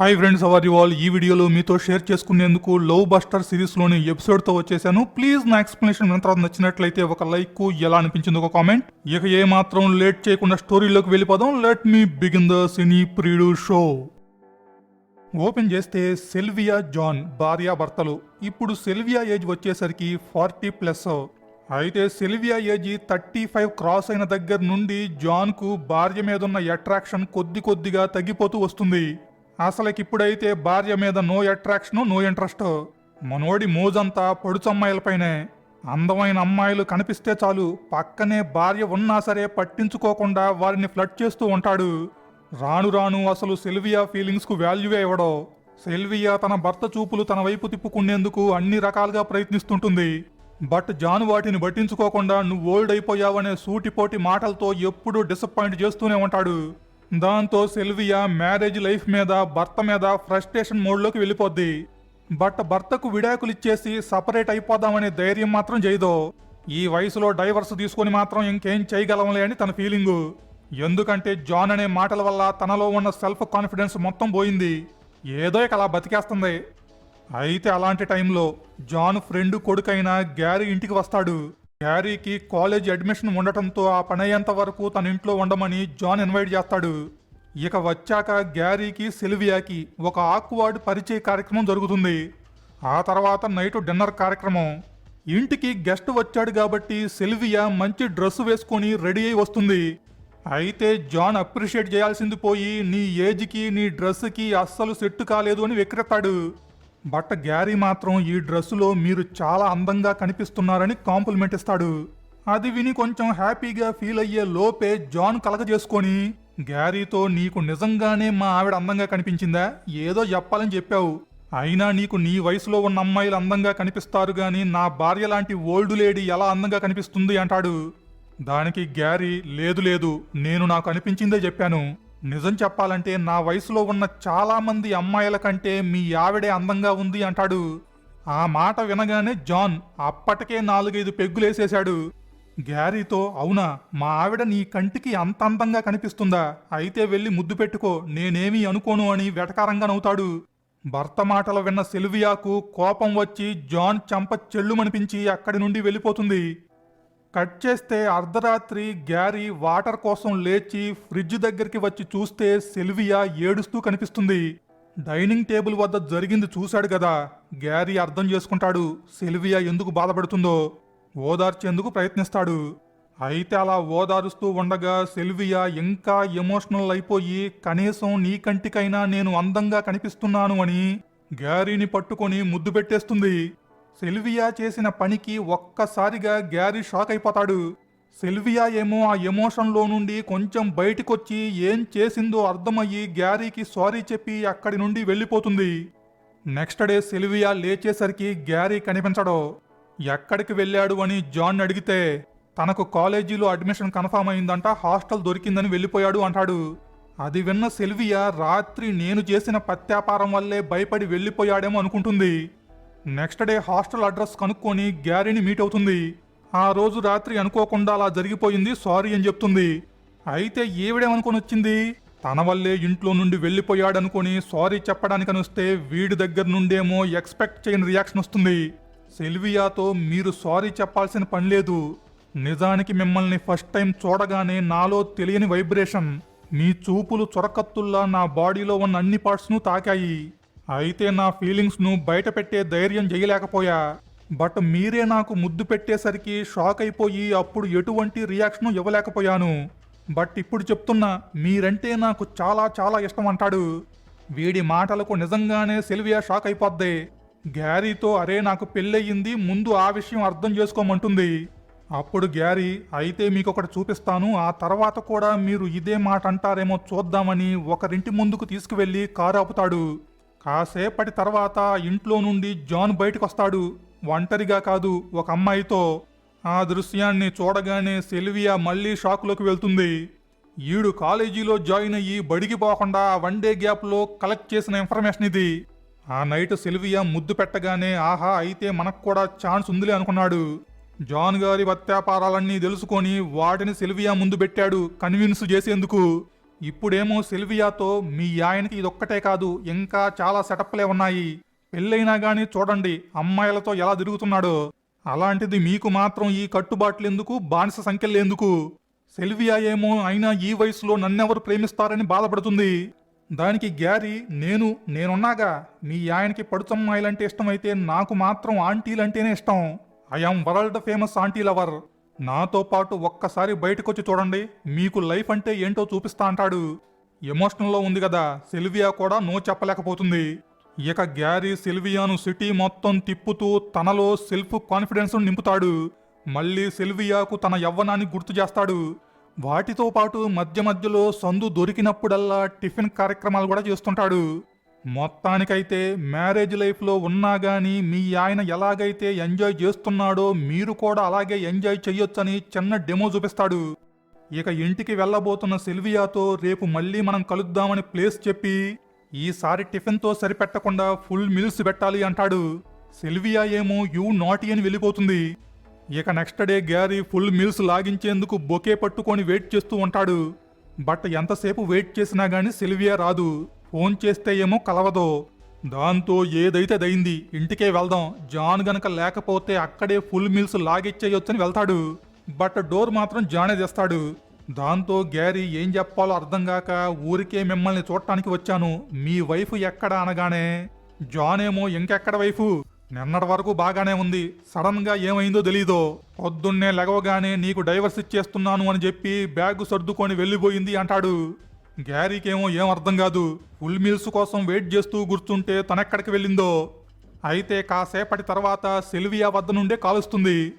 Hi friends how are you all ఈ వీడియోలో మీతో షేర్ చేసుకునేందుకు లవ్ బస్టర్ సిరీస్లోని ఎపిసోడ్తో వచ్చేసాను. ప్లీజ్ నా ఎక్స్ప్లెనేషన్ విన్న తర్వాత నచ్చినట్లయితే ఒక లైక్ ఎలా అనిపించింది ఒక కామెంట్ ఇక ఏ మాత్రం లేట్ చేయకుండా స్టోరీలోకి వెళ్ళిపోదాం. లెట్ మీ బిగిన్ ద సినీ ప్రియుడు షో ఓపెన్ చేస్తే సెల్వియా జాన్ భార్యాభర్తలు ఇప్పుడు సెల్వియా ఏజ్ వచ్చేసరికి ఫార్టీ ప్లస్ అయితే Sylvia age thirty five cross అయిన దగ్గర నుండి జాన్కు భార్య మీదున్న అట్రాక్షన్ కొద్ది కొద్దిగా తగ్గిపోతూ వస్తుంది. అసలుకి ఇప్పుడైతే భార్య మీద నో అట్రాక్షన్ నో ఇంట్రెస్ట్ మనోడి మోజంతా పొడుచమ్మాయిలపైనే. అందమైన అమ్మాయిలు కనిపిస్తే చాలు పక్కనే భార్య ఉన్నా సరే పట్టించుకోకుండా వారిని ఫ్లడ్ చేస్తూ ఉంటాడు. రాను రాను అసలు సెల్వియా ఫీలింగ్స్కు వాల్యూవే ఇవ్వడో సెల్వియా తన భర్త చూపులు తన వైపు తిప్పుకునేందుకు అన్ని రకాలుగా ప్రయత్నిస్తుంటుంది. బట్ జాను వాటిని పట్టించుకోకుండా నువ్వు ఓల్డ్ అయిపోయావనే సూటిపోటి మాటలతో ఎప్పుడూ డిసప్పాయింట్ చేస్తూనే ఉంటాడు. దాంతో సెల్వియా మ్యారేజ్ లైఫ్ మీద భర్త మీద ఫ్రస్ట్రేషన్ మోడ్లోకి వెళ్ళిపోద్ది. బట్ భర్తకు విడాకులు ఇచ్చేసి సపరేట్ అయిపోదామనే ధైర్యం మాత్రం చేయదో. ఈ వయసులో డైవర్స్ తీసుకొని మాత్రం ఇంకేం చేయగలంలే అని తన ఫీలింగు. ఎందుకంటే జాన్ అనే మాటల వల్ల తనలో ఉన్న సెల్ఫ్ కాన్ఫిడెన్స్ మొత్తం పోయింది. ఏదో ఇక అలా బతికేస్తుంది. అయితే అలాంటి టైంలో జాన్ ఫ్రెండ్ కొడుకైన గ్యారీ ఇంటికి వస్తాడు. గ్యారీకి కాలేజ్ అడ్మిషన్ ఉండటంతో ఆ పని అయ్యేంత వరకు తన ఇంట్లో ఉండమని జాన్ ఇన్వైట్ చేస్తాడు. ఇక వచ్చాక గ్యారీకి సెల్వియాకి ఒక ఆక్వార్డ్ పరిచయ కార్యక్రమం జరుగుతుంది. ఆ తర్వాత నైట్ డిన్నర్ కార్యక్రమం. ఇంటికి గెస్ట్ వచ్చాడు కాబట్టి సెల్వియా మంచి డ్రెస్ వేసుకొని రెడీ అయి వస్తుంది. అయితే జాన్ అప్రిషియేట్ చేయాల్సింది పోయి నీ ఏజ్కి నీ డ్రెస్కి అస్సలు సెట్ కాలేదు అని వెక్రెత్తాడు బట్ట గ్యారీ మాత్రం ఈ డ్రెస్సులో మీరు చాలా అందంగా కనిపిస్తున్నారని కాంప్లిమెంట్ ఇస్తాడు. అది విని కొంచెం హ్యాపీగా ఫీల్ అయ్యే లోపే జాన్ కలగజేసుకొని గ్యారీతో నీకు నిజంగానే మా ఆవిడ అందంగా కనిపించిందా? ఏదో చెప్పాలని చెప్పావు. అయినా నీకు నీ వయసులో ఉన్న అమ్మాయిలు అందంగా కనిపిస్తారు గాని నా భార్య లాంటి ఓల్డ్ లేడీ ఎలా అందంగా కనిపిస్తుంది? అంటాడు. దానికి గ్యారీ లేదు లేదు నేను నాకు అనిపించిందే చెప్పాను. నిజం చెప్పాలంటే నా వయసులో ఉన్న చాలామంది అమ్మాయిల కంటే మీ ఆవిడే అందంగా ఉంది అంటాడు. ఆ మాట వినగానే జాన్ అప్పటికే నాలుగైదు పెగ్గులేసేశాడు. గ్యారీతో అవునా మా ఆవిడ నీ కంటికి అంత అందంగా కనిపిస్తుందా? అయితే వెళ్ళి ముద్దు పెట్టుకో నేనేమీ అనుకోను అని వెటకారంగా నవ్వుతాడు. భర్త మాటలు విన్న సెల్వియాకు కోపం వచ్చి జాన్ చెంప చెల్లుమనిపించి అక్కడి నుండి వెళ్ళిపోతుంది. కట్ చేస్తే అర్ధరాత్రి గ్యారీ వాటర్ కోసం లేచి ఫ్రిడ్జ్ దగ్గరికి వచ్చి చూస్తే సెల్వియా ఏడుస్తూ కనిపిస్తుంది. డైనింగ్ టేబుల్ వద్ద జరిగింది చూశాడు కదా. గ్యారీ అర్థం చేసుకుంటాడు సెల్వియా ఎందుకు బాధపడుతుందో. ఓదార్చేందుకు ప్రయత్నిస్తాడు. అయితే అలా ఓదారుస్తూ ఉండగా సెల్వియా ఇంకా ఎమోషనల్ అయిపోయి కనీసం నీ కంటికైనా నేను అందంగా కనిపిస్తున్నాను అని గ్యారీని పట్టుకొని ముద్దు పెట్టేస్తుంది. సెల్వియా చేసిన పనికి ఒక్కసారిగా గ్యారీ షాక్ అయిపోతాడు. సెల్వియా ఏమో ఆ ఎమోషన్లో నుండి కొంచెం బయటికొచ్చి ఏం చేసిందో అర్థమయ్యి గ్యారీకి సారీ చెప్పి అక్కడి నుండి వెళ్ళిపోతుంది. నెక్స్ట్ డే సెల్వియా లేచేసరికి గ్యారీ కనిపించడు. ఎక్కడికి వెళ్ళాడు అని జాన్ అడిగితే తనకు కాలేజీలో అడ్మిషన్ కన్ఫామ్ అయిందంట హాస్టల్ దొరికిందని వెళ్ళిపోయాడు అంటాడు. అది విన్న సెల్వియా రాత్రి నేను చేసిన పత్యాపారం వల్లే భయపడి వెళ్ళిపోయాడేమో అనుకుంటుంది. నెక్స్ట్ డే హాస్టల్ అడ్రస్ కనుక్కొని గ్యారీని మీట్ అవుతుంది. ఆ రోజు రాత్రి అనుకోకుండా అలా జరిగిపోయింది సారీ అని చెప్తుంది. అయితే ఏవిడేమనుకొని వచ్చింది తన వల్లే ఇంట్లో నుండి వెళ్ళిపోయాడనుకొని సారీ చెప్పడానికని వస్తే వీడి దగ్గర నుండేమో ఎక్స్పెక్ట్ చేయని రియాక్షన్ వస్తుంది. సెల్వియాతో మీరు సారీ చెప్పాల్సిన పని లేదు. నిజానికి మిమ్మల్ని ఫస్ట్ టైం చూడగానే నాలో తెలియని వైబ్రేషన్. మీ చూపులు చొరకత్తుల్లా నా బాడీలో ఉన్న అన్ని పార్ట్స్ను తాకాయి. అయితే నా ఫీలింగ్స్ను బయట పెట్టే ధైర్యం చేయలేకపోయా బట్ మీరే నాకు ముద్దు పెట్టేసరికి షాక్ అయిపోయి అప్పుడు ఎటువంటి రియాక్షన్ ఇవ్వలేకపోయాను. బట్ ఇప్పుడు చెప్తున్నా మీరంటే నాకు చాలా చాలా ఇష్టం అంటాడు వీడి మాటలకు నిజంగానే సెల్వియా షాక్ అయిపోద్ది. గ్యారీతో అరే నాకు పెళ్ళయింది ముందు ఆ విషయం అర్థం చేసుకోమంటుంది. అప్పుడు గ్యారీ అయితే మీకు ఒకటి చూపిస్తాను ఆ తర్వాత కూడా మీరు ఇదే మాట అంటారేమో చూద్దామని ఒకరింటి ముందుకు తీసుకువెళ్ళి కారు ఆపుతాడు. కాసేపటి తర్వాత ఇంట్లో నుండి జాన్ బయటకొస్తాడు. ఒంటరిగా కాదు ఒక అమ్మాయితో. ఆ దృశ్యాన్ని చూడగానే సెల్వియా మళ్ళీ షాక్లోకి వెళ్తుంది. ఈడు కాలేజీలో జాయిన్ అయ్యి బడికి పోకుండా వన్ డే గ్యాప్లో కలెక్ట్ చేసిన ఇన్ఫర్మేషన్ ఇది. ఆ నైట్ సెల్వియా ముద్దు పెట్టగానే ఆహా అయితే మనకు కూడా ఛాన్స్ ఉందిలే అనుకున్నాడు. జాన్ గారి వత్యాపారాలన్నీ తెలుసుకొని వాటిని సెల్వియా ముందు పెట్టాడు కన్విన్స్ చేసేందుకు. ఇప్పుడేమో సెల్వియాతో మీ ఆయనకి ఇదొక్కటే కాదు ఇంకా చాలా సెటప్లే ఉన్నాయి. పెళ్ళైనా గాని చూడండి అమ్మాయిలతో ఎలా తిరుగుతున్నాడో. అలాంటిది మీకు మాత్రం ఈ కట్టుబాట్లు ఎందుకు బానిస సంఖ్యలేందుకు? సెల్వియా ఏమో అయినా ఈ వయసులో నన్నెవరు ప్రేమిస్తారని బాధపడుతుంది. దానికి గ్యారీ నేను నేనున్నాగా. మీ ఆయనకి పడుచమ్మాయిలంటే ఇష్టమైతే నాకు మాత్రం ఆంటీలంటేనే ఇష్టం. I'm world famous aunty lover. నాతో పాటు ఒక్కసారి బయటకొచ్చి చూడండి. మీకు లైఫ్ అంటే ఏంటో చూపిస్తా అంటాడు. ఎమోషనల్లో ఉంది కదా సిల్వియా కూడా నో చెప్పలేకపోతుంది. ఇక గ్యారీ సిల్వియాను సిటీ మొత్తం తిప్పుతూ తనలో సెల్ఫ్ కాన్ఫిడెన్స్ నింపుతాడు. మళ్ళీ సిల్వియాకు తన యవ్వనాన్ని గుర్తు చేస్తాడు. వాటితో పాటు మధ్య మధ్యలో సందు దొరికినప్పుడల్లా టిఫిన్ కార్యక్రమాలు కూడా చేస్తుంటాడు. మొత్తానికైతే మ్యారేజ్ లైఫ్లో ఉన్నా కానీ మీ ఆయన ఎలాగైతే ఎంజాయ్ చేస్తున్నాడో మీరు కూడా అలాగే ఎంజాయ్ చెయ్యొచ్చని చిన్న డెమో చూపిస్తాడు. ఇక ఇంటికి వెళ్ళబోతున్న సిల్వియాతో రేపు మళ్ళీ మనం కలుద్దామని ప్లేస్ చెప్పి ఈసారి టిఫిన్తో సరిపెట్టకుండా ఫుల్ మిల్స్ పెట్టాలి అంటాడు. సిల్వియా ఏమో యూ నాటి అని వెళ్ళిపోతుంది. ఇక next day Gary full meals లాగించేందుకు bouquet పట్టుకొని వెయిట్ చేస్తూ ఉంటాడు. బట్ ఎంతసేపు వెయిట్ చేసినా గానీ సిల్వియా రాదు. ఫోన్ చేస్తే ఏమో కలవదో. దాంతో ఏదైతే దయింది ఇంటికే వెళ్దాం. జాన్ గనక లేకపోతే అక్కడే ఫుల్ మిల్స్ లాగిచ్చేయొచ్చని వెళ్తాడు. బట్ డోర్ మాత్రం జానే తెస్తాడు. దాంతో గ్యారీ ఏం చెప్పాలో అర్థం కాక ఊరికే మిమ్మల్ని చూడటానికి వచ్చాను. మీ వైఫ్ ఎక్కడ అనగానే జాన్ ఏమో ఇంకెక్కడ వైఫ్? నిన్నటి వరకు బాగానే ఉంది. సడన్గా ఏమైందో తెలీదో. పొద్దున్నే లెగవగానే నీకు డైవర్స్ ఇచ్చేస్తున్నాను అని చెప్పి బ్యాగ్ సర్దుకొని వెళ్ళిపోయింది అంటాడు. గ్యారీకేమో ఏం అర్థం కాదు. ఫుల్ మీల్స్ కోసం వెయిట్ చేస్తూ గుర్తుంటే తనెక్కడికి వెళ్ళిందో? అయితే కాసేపటి తర్వాత సెల్వియా వద్ద నుండే కాలుస్తుంది.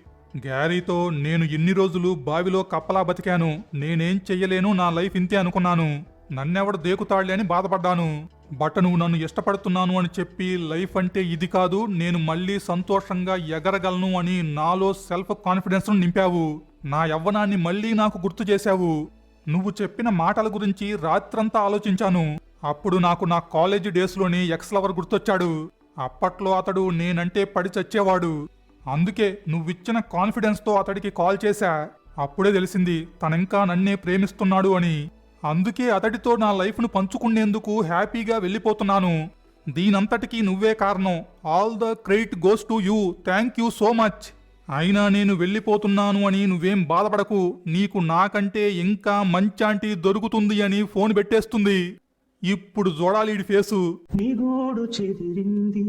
గ్యారీతో నేను ఇన్ని రోజులు బావిలో కప్పలా బతికాను. నేనేం చెయ్యలేను నా లైఫ్ ఇంతే అనుకున్నాను. నన్నెవడు దేకుతాడులే అని బాధపడ్డాను. బట్ నువ్వు నన్ను ఇష్టపడుతున్నాను అని చెప్పి లైఫ్ అంటే ఇది కాదు నేను మళ్ళీ సంతోషంగా ఎగరగలను అని నాలో సెల్ఫ్ కాన్ఫిడెన్స్ను నింపావు. నా యవ్వనాన్ని మళ్ళీ నాకు గుర్తు చేశావు. నువ్వు చెప్పిన మాటల గురించి రాత్రంతా ఆలోచించాను. అప్పుడు నాకు నా కాలేజీ డేస్లోని ఎక్స్ లవర్ గుర్తొచ్చాడు. అప్పట్లో అతడు నేనంటే పడి చచ్చేవాడు. అందుకే నువ్విచ్చిన కాన్ఫిడెన్స్తో అతడికి కాల్ చేశా. అప్పుడే తెలిసింది తనింకా నన్నే ప్రేమిస్తున్నాడు అని. అందుకే అతడితో నా లైఫ్ను పంచుకునేందుకు హ్యాపీగా వెళ్ళిపోతున్నాను. దీనంతటికీ నువ్వే కారణం. All the credit goes to you. Thank you so much. అయినా నేను వెళ్ళిపోతున్నాను అని నువ్వేం బాధపడకు. నీకు నాకంటే ఇంకా మంచాంటి దొరుకుతుంది అని ఫోన్ పెట్టేస్తుంది. ఇప్పుడు చూడాలి ఈడి ఫేసు. నీ గోడు చెదిరింది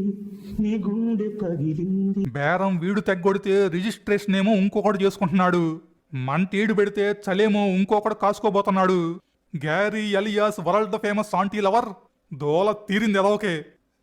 నీ గుండె పగిలింది. బేరం వీడు తెగ్గొడితే రిజిస్ట్రేషన్ ఏమో ఇంకొకటి చేసుకుంటున్నాడు. మంటేడు పెడితే చలేమో ఇంకొకడు కాసుకోబోతున్నాడు. Gary alias world famous aunty lover. దోల తీరింది ఎలా okay